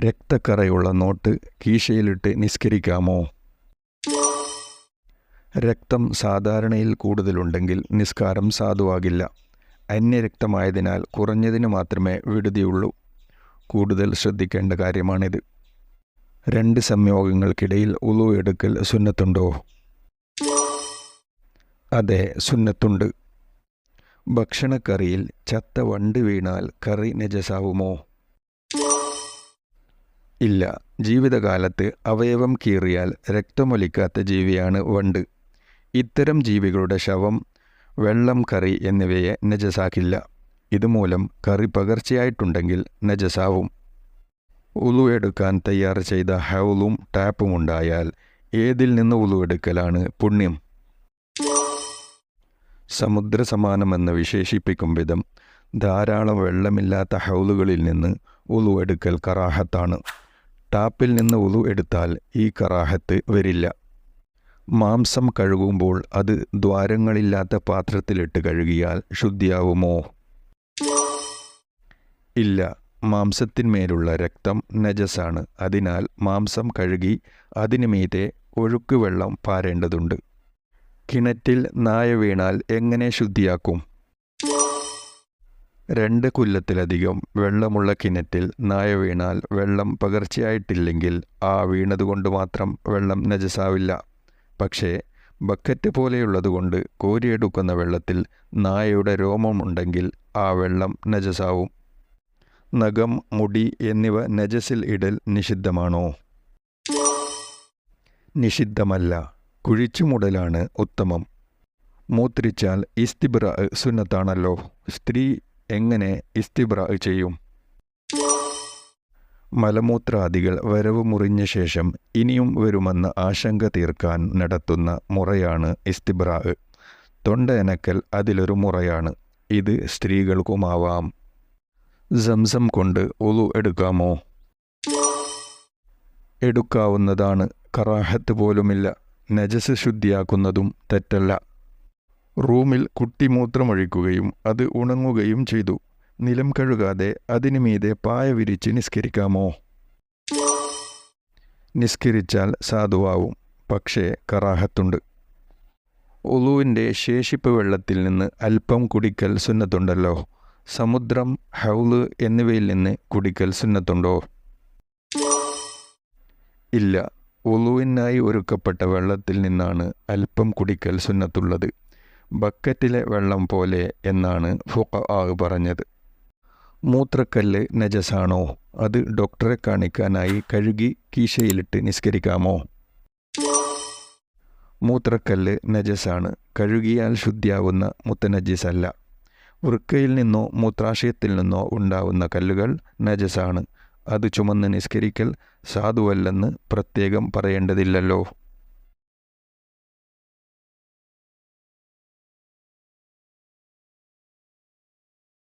രക്തക്കറയുള്ള not കീശയിലിട്ട് നിസ്കരിക്കാമോ? രക്തം സാധാരണയിൽ കൂടുതലുണ്ടെങ്കിൽ നിസ്കാരം സാധുവാകില്ല. അന്യരക്തമായതിനാൽ കുറഞ്ഞതിന് മാത്രമേ വിടുതിയുള്ളൂ. കൂടുതൽ ശ്രദ്ധിക്കേണ്ട കാര്യമാണിത്. രണ്ട് സംയോഗങ്ങൾക്കിടയിൽ ഉളു എടുക്കൽ സുന്നത്തുണ്ടോ? അതെ സുന്നത്തുണ്ട്. ഭക്ഷണക്കറിയിൽ ചത്ത വണ്ട് വീണാൽ കറി നജസാവുമോ? ഇല്ല. ജീവിതകാലത്ത് അവയവം കീറിയാൽ രക്തമൊലിക്കാത്ത ജീവിയാണ് വണ്ട്. ഇത്തരം ജീവികളുടെ ശവം വെള്ളം കറി എന്നിവയെ നജസാക്കില്ല. ഇതുമൂലം കറി പകർച്ചയായിട്ടുണ്ടെങ്കിൽ നജസാവും. ഉളു എടുക്കാൻ ചെയ്ത ഹൗലും ടാപ്പും ഉണ്ടായാൽ ഏതിൽ നിന്ന് ഉളു എടുക്കലാണ് പുണ്യം? സമുദ്രസമാനമെന്ന് വിശേഷിപ്പിക്കും വിധം ധാരാളം വെള്ളമില്ലാത്ത ഹൗലുകളിൽ നിന്ന് ഉളു എടുക്കൽ കറാഹത്താണ്. ടാപ്പിൽ നിന്ന് ഉതു എടുത്താൽ ഈ കറാഹത്ത് വരില്ല. മാംസം കഴുകുമ്പോൾ അത് ദ്വാരങ്ങളില്ലാത്ത പാത്രത്തിലിട്ട് കഴുകിയാൽ ശുദ്ധിയാവുമോ? ഇല്ല മാംസത്തിന്മേലുള്ള രക്തം നജസാണ്. അതിനാൽ മാംസം കഴുകി അതിനു മീതെ ഒഴുക്കുവെള്ളം പാരേണ്ടതുണ്ട്. കിണറ്റിൽ നായ വീണാൽ എങ്ങനെ ശുദ്ധിയാക്കും? രണ്ട് കുല്ലത്തിലധികം വെള്ളമുള്ള കിണറ്റിൽ നായ വീണാൽ വെള്ളം പകർച്ചയായിട്ടില്ലെങ്കിൽ ആ വീണതുകൊണ്ട് മാത്രം വെള്ളം നജസാവില്ല. പക്ഷേ ബക്കറ്റ് പോലെയുള്ളതുകൊണ്ട് കോരിയെടുക്കുന്ന വെള്ളത്തിൽ നായയുടെ രോമമുണ്ടെങ്കിൽ ആ വെള്ളം നജസാവും. നഖം മുടി എന്നിവ നജസിൽ ഇടൽ നിഷിദ്ധമാണോ? നിഷിദ്ധമല്ല. കുഴിച്ചുമുടലാണ് ഉത്തമം. മൂത്രിച്ചാൽ ഇസ്തിബ്ര സുന്നത്താണല്ലോ. സ്ത്രീ എങ്ങനെ ഇസ്തിബ്ര ചെയ്യും? മലമൂത്രാദികൾ വരവ് മുറിഞ്ഞ ശേഷം ഇനിയും വരുമെന്ന ആശങ്ക തീർക്കാൻ നടത്തുന്ന മുറയാണ് ഇസ്തിബ്ര തൊണ്ടയനക്കൽ അതിലൊരു മുറയാണ്. ഇത് സ്ത്രീകൾക്കുമാവാം. സംസം കൊണ്ട് ഒതു എടുക്കാമോ? എടുക്കാവുന്നതാണ്. കറാഹത്ത് പോലുമില്ല. നജസ് ശുദ്ധിയാക്കുന്നതും തെറ്റല്ല. റൂമിൽ കുട്ടി മൂത്രമൊഴിക്കുകയും അത് ഉണങ്ങുകയും ചെയ്തു. നിലം കഴുകാതെ അതിനു മീതെ പായ വിരിച്ച് നിസ്കരിക്കാമോ? നിസ്കരിച്ചാൽ സാധുവാവും. പക്ഷേ കറാഹത്തുണ്ട്. ഒലുവിന്റെ ശേഷിപ്പ് വെള്ളത്തിൽ നിന്ന് അല്പം കുടിക്കൽ സുന്നത്തുണ്ടല്ലോ. സമുദ്രം ഹൗൽ എന്നിവയിൽ നിന്ന് കുടിക്കൽ സുന്നത്തുണ്ടോ? ഇല്ല. ഒലുവിനായി ഒരുക്കപ്പെട്ട വെള്ളത്തിൽ നിന്നാണ് അല്പം കുടിക്കൽ സുന്നത്തുള്ളത്. ബക്കറ്റിലെ വെള്ളം പോലെ എന്നാണ് ഫുഖ ആഹ് പറഞ്ഞത്. മൂത്രക്കല്ല് നജസാണോ? അത് ഡോക്ടറെ കാണിക്കാനായി കഴുകി കീശയിലിട്ട് നിസ്കരിക്കാമോ? മൂത്രക്കല്ല് നജസാണ്. കഴുകിയാൽ ശുദ്ധിയാവുന്ന മുത്തനജസല്ല വൃക്കയിൽ നിന്നോ മൂത്രാശയത്തിൽ നിന്നോ ഉണ്ടാവുന്ന കല്ലുകൾ നജസാണ്. അത് ചുമന്ന് നിസ്കരിക്കൽ സാധുവല്ലെന്ന് പ്രത്യേകം പറയേണ്ടതില്ലല്ലോ.